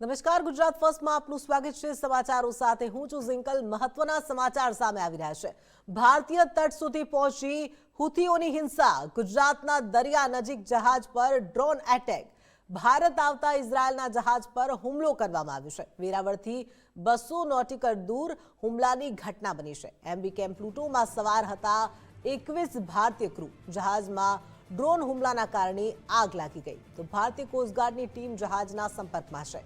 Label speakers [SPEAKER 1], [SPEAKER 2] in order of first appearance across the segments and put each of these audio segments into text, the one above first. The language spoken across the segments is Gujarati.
[SPEAKER 1] નમસ્કાર, ગુજરાત ફર્સ્ટમાં આપનું સ્વાગત છે સમાચારો સાથે. હું છું ઝિંકલ. મહત્વના સમાચાર સામે આવી રહ્યા છે. ભારતીય તટ સુધી પહોંચી હુથીઓની હિંસા, ગુજરાતના દરિયા નજીક જહાજ પર ડ્રોન એટેક, ભારત આવતા ઇઝરાયલના જહાજ પર હુમલો કરવામાં આવ્યો છે. વેરાવળથી બસો નોટિકલ દૂર હુમલાની ઘટના બની છે. એમબી કેમ પ્લુટોમાં સવાર હતા એકવીસ ભારતીય ક્રૂ. જહાજમાં ડ્રોન હુમલાના કારણે આગ લાગી ગઈ. તો ભારતીય કોસ્ટગાર્ડની ટીમ જહાજના સંપર્કમાં છે.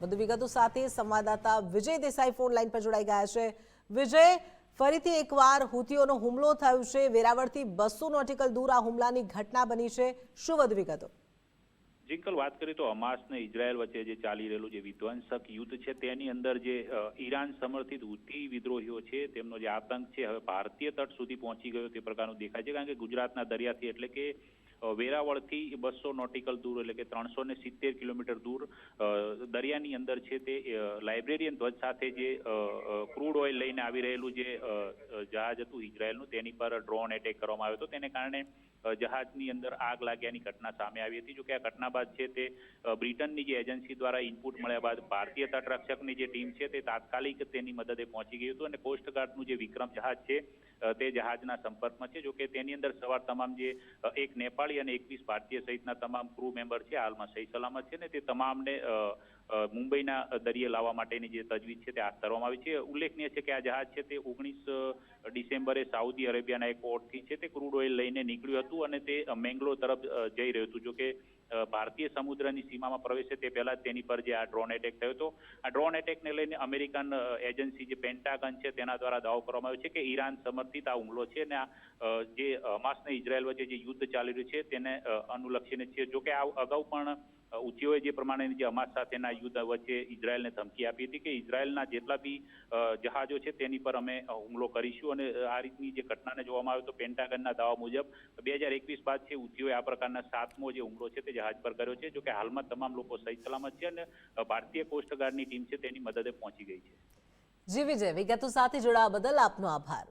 [SPEAKER 1] વધુ વિગતો સાથે સંવાદદાતા વિજય દેસાઈ ફોન લાઈન પર જોડાઈ ગયા છે. વિજય, ફરીથી એકવાર હુતીઓનો હુમલો થયો છે. વેરાવળથી બસો નોટિકલ દૂર આ હુમલાની ઘટના બની છે. શું વધુ વિગતો?
[SPEAKER 2] જિંકલ, વાત કરીએ તો હમાસ ને ઇઝરાયલ વચ્ચે જે ચાલી રહેલું જે વિધ્વંસક યુદ્ધ છે, તેની અંદર જે ઈરાન સમર્થિત હુતી વિદ્રોહીઓ છે, તેમનો જે આતંક છે, હવે ભારતીય તટ સુધી પહોંચી ગયો તે પ્રકારનું દેખાય છે. કારણ કે ગુજરાતના દરિયાથી એટલે કે વેરાવળથી બસો નોટિકલ દૂર એટલે કે ત્રણસો ને સિત્તેર કિલોમીટર દૂર દરિયાની અંદર છે તે લાઇબ્રેરિયન ધ્વજ સાથે જે ક્રૂડ ઓઇલ લઈને આવી રહેલું જે જહાજ હતું ઇઝરાયલનું, તેની પર ડ્રોન એટેક કરવામાં આવ્યો હતો. તેને કારણે જહાજની અંદર આગ લાગ્યાની ઘટના સામે આવી હતી. જો કે આ ઘટના બાદ છે તે બ્રિટનની જે એજન્સી દ્વારા ઇનપુટ મળ્યા બાદ ભારતીય તટરક્ષકની જે ટીમ છે તે તાત્કાલિક તેની મદદે પહોંચી ગયું હતું. અને કોસ્ટગાર્ડનું જે વિક્રમ જહાજ છે તે જહાજના સંપર્કમાં છે. જો કે તેની અંદર સવાર તમામ જે એક નેપાળી અને એકવીસ ભારતીય સહિતના તમામ ક્રૂ મેમ્બર છે, હાલમાં સહી સલામત છે. ને તે તમામને મુંબઈના દરિયે લાવવા માટેની જે તજવીજ છે તે હાથ ધરવામાં આવી છે. ઉલ્લેખનીય છે કે આ જહાજ છે તે ઓગણીસ ડિસેમ્બરે સાઉદી અરેબિયાના એક પોર્ટથી છે તે ક્રૂડ ઓઇલ લઈને નીકળ્યું હતું અને તે મેંગ્લોર તરફ જઈ રહ્યું હતું. જો કે ભારતીય સમુદ્રની સીમામાં પ્રવેશે તે પહેલા તેની પર જે આ ડ્રોન એટેક થયો હતો. આ ડ્રોન એટેકને લઈને અમેરિકન એજન્સી જે પેન્ટાગન છે તેના દ્વારા દાવો કરવામાં આવ્યો છે કે ઈરાન સમર્થિત આ હુમલો છે અને આ જે હમાસ ને ઇઝરાયલ વચ્ચે જે યુદ્ધ ચાલી રહ્યું છે તેને અનુલક્ષીને છે. જોકે આ અગાઉ પણ અ, જે પ્રમાણેની જે હમાસ સાથેના યુદ્ધ વચ્ચે ઇઝરાયલને ધમકી આપી હતી કે ઇઝરાયલના જેટલા બી જહાજો છે તેની પર અમે હુમલો કરીશું અને આ રીતની જે ઘટનાને જોવામાં આવે તો પેન્ટાગનના દાવા મુજબ બે હજાર એકવીસ બાદ છે ઉચીઓએ આ પ્રકારના સાતમો જે હુમલો છે તે જહાજ પર કર્યો છે જો કે હાલમાં તમામ લોકો સહી સલામત છે અને ભારતીય કોસ્ટગાર્ડની ટીમ છે તેની મદદે પહોંચી ગઈ છે.
[SPEAKER 1] જી વિજય વિગતો સાથે જોડાવા બદલ આપનો આભાર.